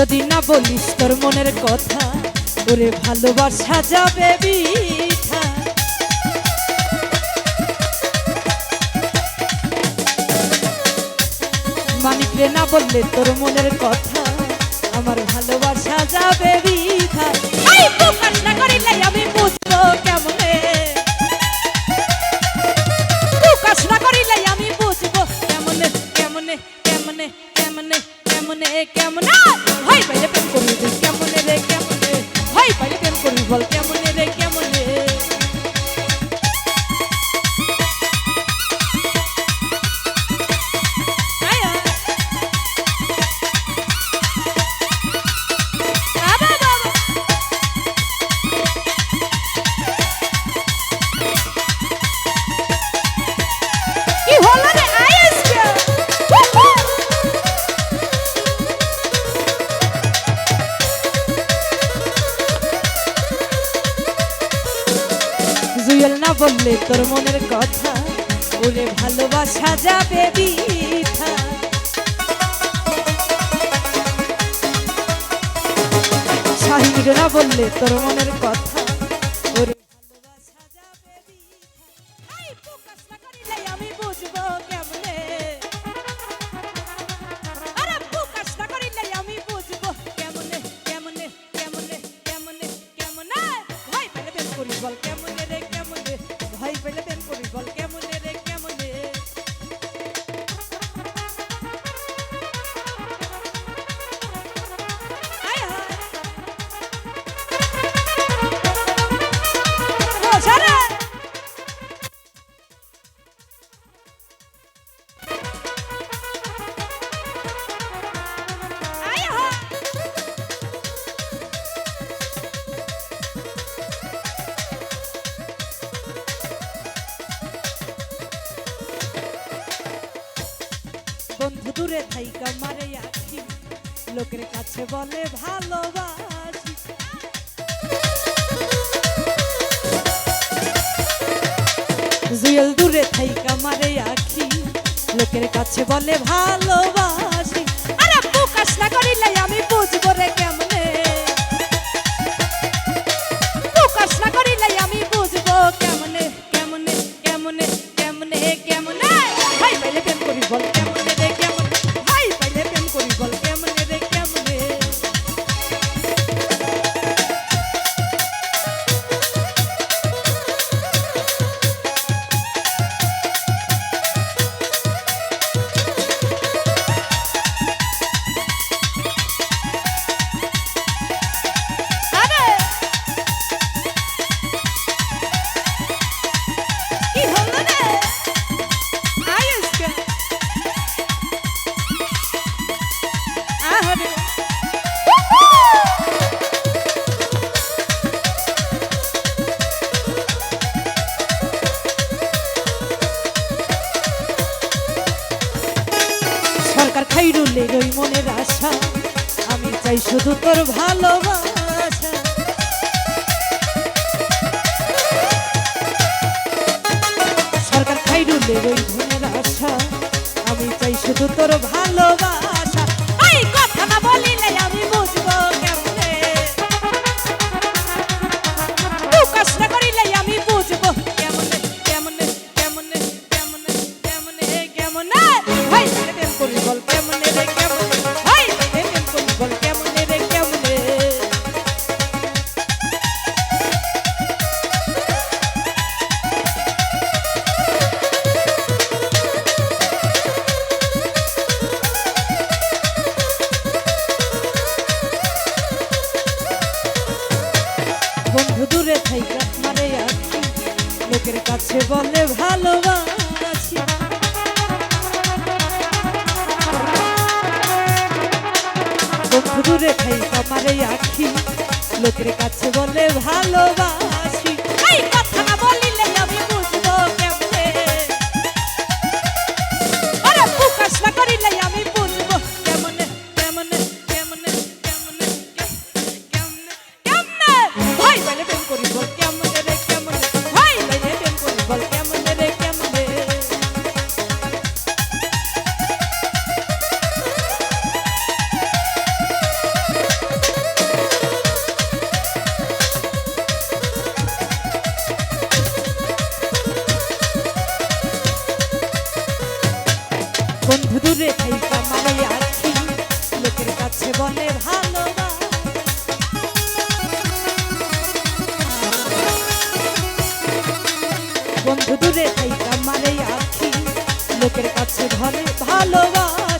যদি না বলিস তোর মনের কথা, ওরে ভালোবাসা যাবে বিঠা মানিকরে না বললে তোর মনের কথা Yeah. বললে তোর মনের কথা বলে ভালোবাসা যাবে বিথা। সাহিদ বললে তোর মনের দূরে থাইকা মারে আছি লোকের কাছে বলে ভালোবাসি। জুয়েল দূরে থাইকা মারে আখি। লোকের কাছে বলে ভালোবাসি। আরে প্রকাশ না করিলে আমি সরকার খাইরুলের ওই মনের আশা। আমি চাই শুধু তোর ভালোবাসা। সরকার খাইরুলের ওই মনের আশা। আমি চাই শুধু তোর ভালোবাসা। বন্ধু দূরে থাইকা মারে আছি লোকের কাছে বলে ভালোবাসি। বন্ধু দূরে থাইকা মারে আখি লোকের কাছে বলে ভালোবাসি। আখি লোকের কাছে বলে ভালো বন্ধু দূরে থাইকা মারে আছি। লোকের কাছে ধরে ভালোবাসি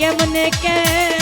কেমনে কে